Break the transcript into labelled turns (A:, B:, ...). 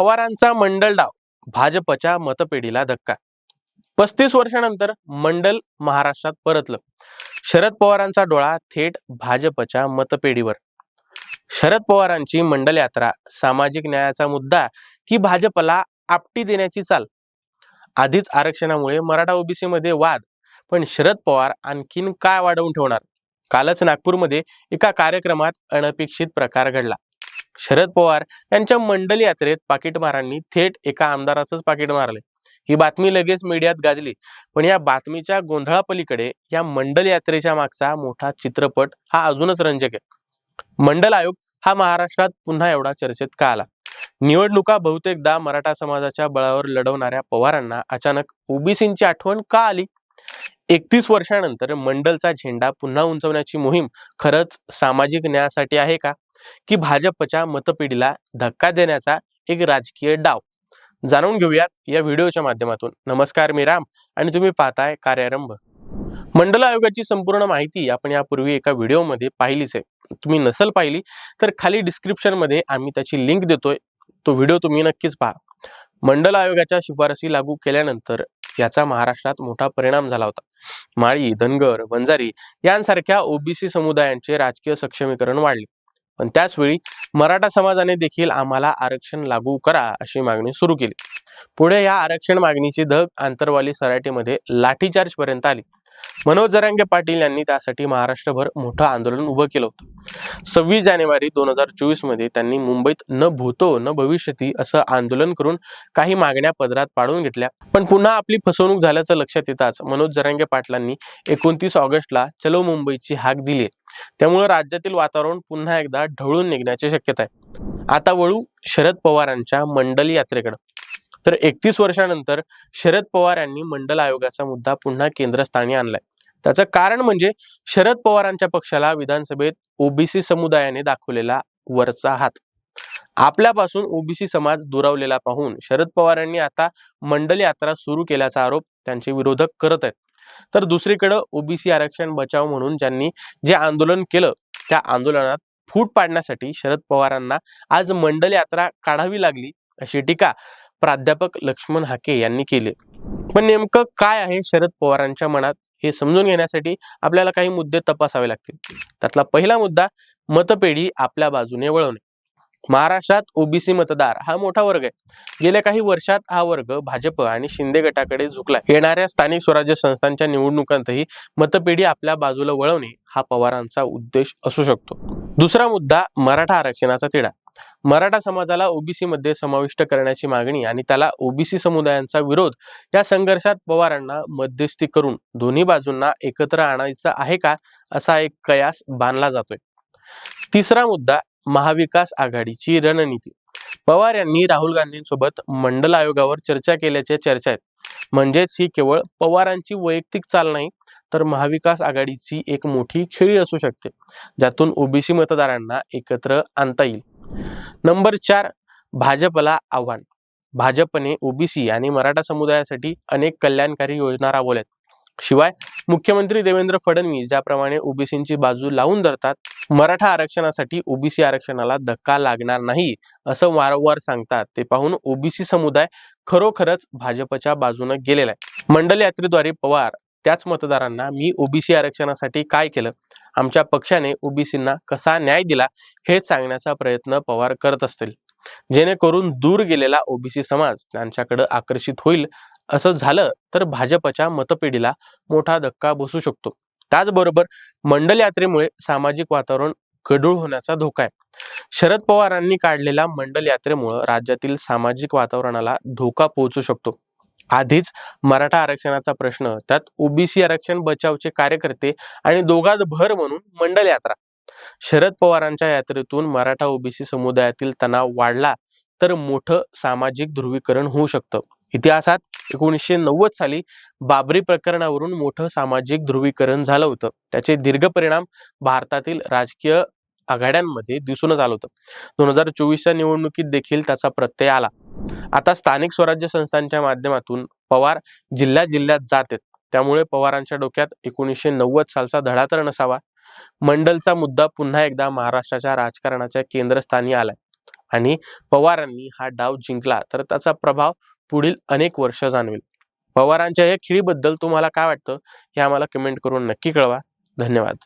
A: पवारांचा मंडल डाव भाजपच्या मतपेढीला धक्का. पस्तीस वर्षानंतर मंडल महाराष्ट्रात परतलं. शरद पवारांचा डोळा थेट भाजपच्या मतपेढीवर. शरद पवारांची मंडल यात्रा सामाजिक न्यायाचा मुद्दा की भाजपला आपटी देण्याची चाल? आधीच आरक्षणामुळे मराठा ओबीसी मध्ये वाद पण शरद पवार आणखीन काय वाढवून ठेवणार? कालच नागपूरमध्ये एका कार्यक्रमात अनपेक्षित प्रकार घडला. शरद पवार यांच्या मंडल यात्रेत पाकिटमारांनी थेट एका आमदाराचंच पाकिट मारले ही बातमी लगेच मीडियात गाजली. पण या बातमीच्या गोंधळापलीकडे या मंडल यात्रेच्या मागचा मोठा चित्रपट हा अजूनच रंजक आहे. मंडल आयोग हा महाराष्ट्रात पुन्हा एवढा चर्चेत का आला? निवडणुका बहुतेकदा मराठा समाजाच्या बळावर लढवणाऱ्या पवारांना अचानक ओबीसींची आठवण का आली? एकतीस वर्षानंतर मंडलचा झेंडा पुन्हा उंचवण्याची मोहीम खरंच सामाजिक न्यायासाठी आहे का? की भाजपच्या मतपेढीला धक्का देण्याचा एक राजकीय डाव. जाणून घेऊयात या व्हिडिओच्या माध्यमातून. नमस्कार मी राम आणि तुम्ही पाहताय कार्यारंभ. मंडल आयोगाची संपूर्ण माहिती आपण यापूर्वी एका व्हिडिओमध्ये पाहिलीच आहे. तुम्ही नसल पाहिली तर खाली डिस्क्रिप्शनमध्ये आम्ही त्याची लिंक देतोय. तो व्हिडिओ तुम्ही नक्कीच पहा. मंडल आयोगाच्या शिफारसी लागू केल्यानंतर याचा महाराष्ट्रात मोठा परिणाम झाला होता. माळी धनगर वंजारी यांसारख्या ओबीसी समुदायांचे राजकीय सक्षमीकरण वाढले. पण त्याचवेळी मराठा समाजाने देखील आम्हाला आरक्षण लागू करा अशी मागणी सुरू केली. पुढे या आरक्षण मागणीची धग आंतरवाली सराटीमध्ये लाठीचार्ज पर्यंत आली. मनोज जरांगे पाटील यांनी त्यासाठी महाराष्ट्रभर मोठं आंदोलन उभं केलं होतं. सव्वीस जानेवारी दोन हजार चोवीसमध्ये त्यांनी मुंबईत न भूतो न भविष्यती असं आंदोलन करून काही मागण्या पदरात पाडून घेतल्या. पण पुन्हा आपली फसवणूक झाल्याचं लक्षात येताच मनोज जरांगे पाटलांनी एकोणतीस ऑगस्टला चलो मुंबईची हाक दिली त्यामुळे राज्यातील वातावरण पुन्हा एकदा ढवळून निघण्याची शक्यता आहे. आता वळू शरद पवारांच्या मंडल यात्रेकडे. तर एकतीस वर्षानंतर शरद पवार यांनी मंडल आयोगाचा मुद्दा पुन्हा केंद्रस्थानी आणलाय. त्याचं कारण म्हणजे शरद पवारांच्या पक्षाला विधानसभेत ओबीसी समुदायाने दाखवलेला वरचा हात. आपल्यापासून ओबीसी समाज दुरावलेला पाहून शरद पवारांनी आता मंडल यात्रा सुरू केल्याचा आरोप त्यांचे विरोधक करत आहेत. तर दुसरीकडे ओबीसी आरक्षण बचाव म्हणून ज्यांनी जे आंदोलन केलं त्या आंदोलनात फूट पाडण्यासाठी शरद पवारांना आज मंडल यात्रा काढावी लागली अशी टीका प्राध्यापक लक्ष्मण हाके यांनी केली. पण नेमकं काय आहे शरद पवारांच्या मनात? हे समजून घेण्यासाठी आपल्याला काही मुद्दे तपासावे लागतील. त्यातला पहिला मुद्दा मतपेढी आपल्या बाजूने वळवणे. महाराष्ट्रात ओबीसी मतदार हा मोठा वर्ग आहे. गेल्या काही वर्षात हा वर्ग भाजप आणि शिंदे गटाकडे झुकला. येणाऱ्या स्थानिक स्वराज्य संस्थांच्या निवडणुकांतही मतपेढी आपल्या बाजूला वळवणे हा पवारांचा उद्देश असू शकतो. दुसरा मुद्दा मराठा आरक्षणाचा तिढा. मराठा समाजाला ओबीसी मध्ये समाविष्ट करण्याची मागणी आणि त्याला ओबीसी समुदायांचा विरोध या संघर्षात पवारांना मध्यस्थी करून दोन्ही बाजूंना एकत्र आणायचं आहे का असा एक कयास बांधला जातोय. तिसरा मुद्दा महाविकास आघाडीची रणनीती. पवार यांनी राहुल गांधींसोबत मंडल आयोगावर चर्चा केल्याच्या चर्चा आहेत. म्हणजेच ही केवळ पवारांची वैयक्तिक चाल नाही तर महाविकास आघाडीची एक मोठी खेळी असू शकते ज्यातून ओबीसी मतदारांना एकत्र आणता येईल. नंबर चार भाजपला आव्हान. भाजपने ओबीसी आणि मराठा समुदायासाठी अनेक कल्याणकारी योजना राबवल्यात. शिवाय मुख्यमंत्री देवेंद्र फडणवीस ज्याप्रमाणे ओबीसींची बाजू लावून धरतात मराठा आरक्षणासाठी ओबीसी आरक्षणाला धक्का लागणार नाही असं वारंवार सांगतात ते पाहून ओबीसी समुदाय खरोखरच भाजपच्या बाजूने गेलेला आहे. मंडल यात्रेद्वारे पवार त्याच मतदारांना मी ओबीसी आरक्षणासाठी काय केलं? आमच्या पक्षाने ओबीसींना कसा न्याय दिला? हे सांगण्याचा प्रयत्न पवार करत असतील. जेणेकरून दूर गेलेला ओबीसी समाज त्यांच्याकडे आकर्षित होईल. असं झालं तर भाजपच्या मतपेढीला मोठा धक्का बसू शकतो. त्याचबरोबर मंडल यात्रेमुळे सामाजिक वातावरण गढूळ होण्याचा धोका आहे. शरद पवारांनी काढलेल्या मंडल यात्रेमुळे राज्यातील सामाजिक वातावरणाला धोका पोहोचू शकतो. आधीच मराठा आरक्षणाचा प्रश्न त्यात ओबीसी आरक्षण बचावचे कार्यकर्ते आणि दोघात भर म्हणून मंडल यात्रा. शरद पवारांच्या यात्रेतून मराठा ओबीसी समुदायातील तणाव वाढला तर मोठं सामाजिक ध्रुवीकरण होऊ शकतं. इतिहासात एकोणीसशे नव्वद साली बाबरी प्रकरणावरून मोठं सामाजिक ध्रुवीकरण झालं होतं. त्याचे दीर्घ परिणाम भारतातील राजकीय आघाड्यांमध्ये दिसूनच आलं होतं. दोन हजार चोवीसच्या निवडणुकीत देखील त्याचा प्रत्यय आला. आता स्थानिक स्वराज्य संस्थांच्या माध्यमातून पवार जिल्ह्या जिल्ह्यात जात आहेत. त्यामुळे पवारांच्या डोक्यात एकोणीसशे नव्वद सालचा धडा तर नसावा. मंडलचा मुद्दा पुन्हा एकदा महाराष्ट्राच्या राजकारणाच्या केंद्रस्थानी आलाय. आणि पवारांनी हा डाव जिंकला तर त्याचा प्रभाव पुढील अनेक वर्ष जाणवेल. पवारांच्या या खिळीबद्दल तुम्हाला काय वाटतं हे आम्हाला कमेंट करून नक्की कळवा. धन्यवाद.